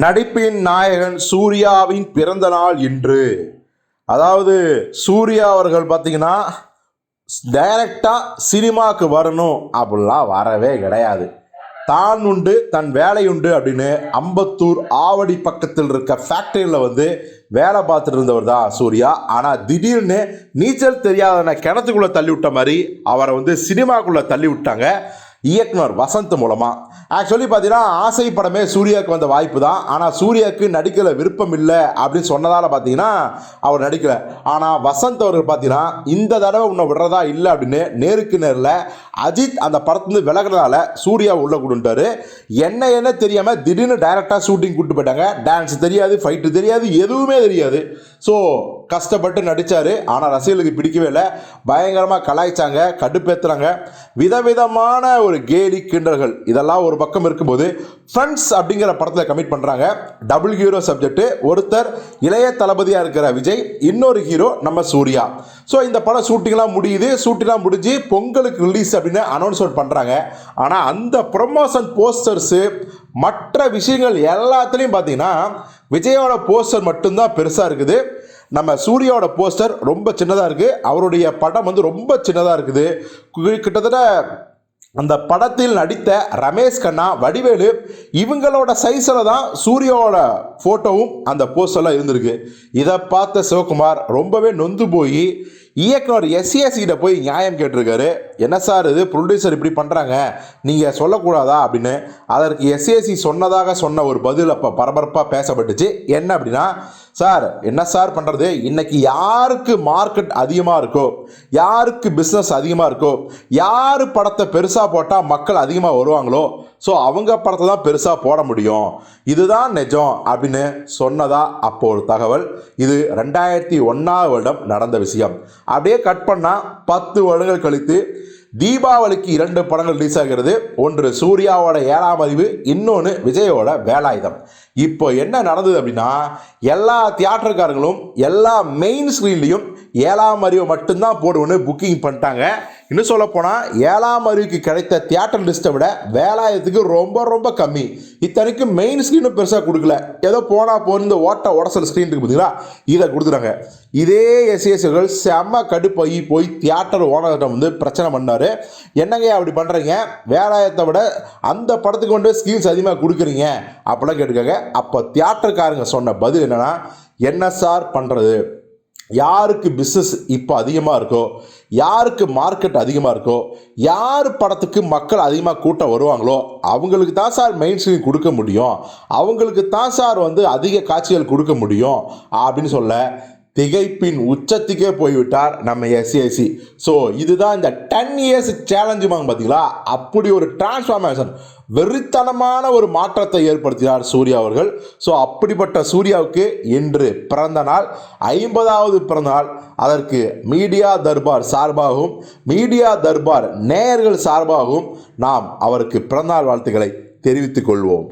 நடிப்பின் நாயகன் சூர்யாவின் பிறந்த நாள் இன்று. அதாவது சூர்யா அவர்கள் பார்த்தீங்கன்னா டைரக்டாக சினிமாவுக்கு வரணும். அப்படிலாம் வரவே கிடையாது. தான் உண்டு தன் வேலை உண்டு அப்படின்னு அம்பத்தூர் ஆவடி பக்கத்தில் இருக்க ஃபேக்டரியில் வந்து வேலை பார்த்துட்டு இருந்தவர் தான் சூர்யா. ஆனால் திடீர்னு நீச்சல் தெரியாதன கிணத்துக்குள்ளே தள்ளி விட்ட மாதிரி அவரை வந்து சினிமாக்குள்ளே தள்ளி விட்டாங்க. இயக்குனர் வசந்த் மூலமாக ஆக்சுவலி பார்த்தீங்கன்னா ஆசை படமே சூர்யாவுக்கு வந்த வாய்ப்பு தான் ஆனால் சூர்யாவுக்கு நடிக்கல விருப்பம் இல்லை அப்படின்னு சொன்னதால் பார்த்தீங்கன்னா அவர் நடிக்கல. ஆனால் வசந்த் அவர்கள் பார்த்தீங்கன்னா இந்த தடவை உன்னை விடுறதா இல்லை அப்படின்னு நேருக்கு நேரில் அஜித் அந்த படத்துலேருந்து விலகிறதால சூர்யா உள்ள கொடுத்துட்டாரு என்ன என்ன தெரியாமல் திடீர்னு டைரெக்டாக ஷூட்டிங் கூப்பிட்டு போயிட்டாங்க. டான்ஸ் தெரியாது ஃபைட்டு தெரியாது எதுவுமே தெரியாது. ஸோ கஷ்டப்பட்டு நடித்தார் ஆனால் ரசிகர்களுக்கு பிடிக்கவே இல்லை. பயங்கரமாக கலாய்ச்சாங்க கடுப்பேற்றுறாங்க விதவிதமான ஒரு கேலி கிண்டல்கள். இதெல்லாம் ஒரு பக்கம் இருக்கும்போது ஃப்ரெண்ட்ஸ் அப்படிங்கிற படத்தில் கமிட் பண்ணுறாங்க டபுள் ஹீரோ சப்ஜெக்ட் ஒருத்தர் இளைய தளபதியாக இருக்கிற விஜய் இன்னொரு ஹீரோ நம்ம சூர்யா. ஸோ இந்த படம் ஷூட்டிங்லாம் முடியுது. ஷூட்டிங்லாம் முடிஞ்சு பொங்கலுக்கு ரிலீஸ் அப்படின்னு அனௌன்ஸ்மெண்ட் பண்ணுறாங்க ஆனால் அந்த ப்ரொமோஷன் போஸ்டர்ஸு மற்ற விஷயங்கள் எல்லாத்துலேயும் பார்த்தீங்கன்னா விஜயோட போஸ்டர் மட்டும்தான் பெருசாக இருக்குது. நம்ம சூர்யாவோட போஸ்டர் ரொம்ப சின்னதாக இருக்குது அவருடைய படம் வந்து ரொம்ப சின்னதாக இருக்குது. கிட்டத்தட்ட அந்த படத்தில் நடித்த ரமேஷ் கண்ணா வடிவேலு இவங்களோட சைஸில் தான் சூர்யாவோட ஃபோட்டோவும் அந்த போஸ்டெல்லாம் இருந்திருக்கு. இதை பார்த்த சிவகுமார் ரொம்பவே நொந்து போய் இயக்குனர் எஸ்சிஎஸ்கிட்ட போய் நியாயம் கேட்டிருக்காரு. என்ன சார் இது? ப்ரொடியூசர் இப்படி பண்ணுறாங்க நீங்கள் சொல்லக்கூடாதா? அப்படின்னு. அதற்கு எஸ்சிஎஸ்சி சொன்னதாக சொன்ன ஒரு பதில் அப்போ பரபரப்பாக பேசப்பட்டுச்சு. என்ன அப்படின்னா சார் என்ன சார் பண்ணுறது இன்னைக்கு யாருக்கு மார்க்கெட் அதிகமாக இருக்கோ யாருக்கு பிஸ்னஸ் அதிகமாக இருக்கோ யார் படத்தை பெருசாக போட்டால் மக்கள் அதிகமாக வருவாங்களோ ஸோ அவங்க படத்தை தான் பெருசாக போட முடியும். இதுதான் நிஜம் அப்படின்னு சொன்னதா அப்போ ஒரு தகவல். இது ரெண்டாயிரத்தி ஒன்றாவது வருடம் நடந்த விஷயம். அப்படியே கட் பண்ணால் பத்து வருடங்கள் கழித்து தீபாவளிக்கு இரண்டு படங்கள் ரிலீஸ் ஆகிறது. ஒன்று சூர்யாவோட ஏழாம் அறிவு இன்னொன்று விஜயோட வேலாயுதம். இப்போ என்ன நடந்தது அப்படின்னா எல்லா தியேட்டருக்காரங்களும் எல்லா மெயின் ஸ்க்ரீன்லேயும் ஏழாம் அறிவை மட்டும்தான் போடுவோன்னு புக்கிங் பண்ணிட்டாங்க. இன்னும் சொல்ல போனால் ஏழாம் அறிவுக்கு கிடைத்த தியேட்டர் லிஸ்ட்டை விட வேலாயத்துக்கு ரொம்ப ரொம்ப கம்மி. இத்தனைக்கும் மெயின் ஸ்க்ரீனும் பெருசாக கொடுக்கல. ஏதோ போனால் போன இந்த ஓட்ட உடசல் ஸ்க்ரீன் இருக்கு பார்த்தீங்களா இதை கொடுத்துட்டாங்க. இதே எஸ்எஸ்கள் செம்ம கடுப்பாகி போய் தியேட்டர் ஓனர்கிட்ட வந்து பிரச்சனை பண்ணார். என்னங்க அப்படி பண்ணுறீங்க வேலாயத்தை விட அந்த படத்துக்கு கொண்டு ஸ்கில்ஸ் அதிகமாக கொடுக்குறீங்க. அப்படிலாம் கேட்டுக்காங்க. அப்போ தியேட்டருக்காரங்க சொன்ன பதில் என்னன்னா என்ன சார் பண்ணுறது யாருக்கு பிஸ்னஸ் இப்போ அதிகமாக இருக்கோ யாருக்கு மார்க்கெட் அதிகமாக இருக்கோ யார் படத்துக்கு மக்கள் அதிகமாக கூட்டம் வருவாங்களோ அவங்களுக்கு தான் சார் மெயின் ஸ்க்ரீன் கொடுக்க முடியும். அவங்களுக்கு தான் சார் வந்து அதிக காட்சிகள் கொடுக்க முடியும். அப்படின்னு சொல்ல திகைப்பின் உச்சத்துக்கே போய்விட்டார் நம்ம எஸ்சிஎஸ்சி ஸோ இதுதான் இந்த டென் இயர்ஸ் சேலஞ்சுமாங்க பார்த்தீங்களா அப்படி ஒரு டிரான்ஸ்ஃபார்மேஷன் வெறித்தனமான ஒரு மாற்றத்தை ஏற்படுத்தினார் சூர்யா அவர்கள். ஸோ அப்படிப்பட்ட சூர்யாவுக்கு இன்று பிறந்த நாள் ஐம்பதாவது பிறந்த நாள். அதற்கு மீடியா தர்பார் சார்பாகவும் மீடியா தர்பார் நேயர்கள் சார்பாகவும் நாம் அவருக்கு பிறந்தநாள் வாழ்த்துக்களை தெரிவித்துக் கொள்வோம்.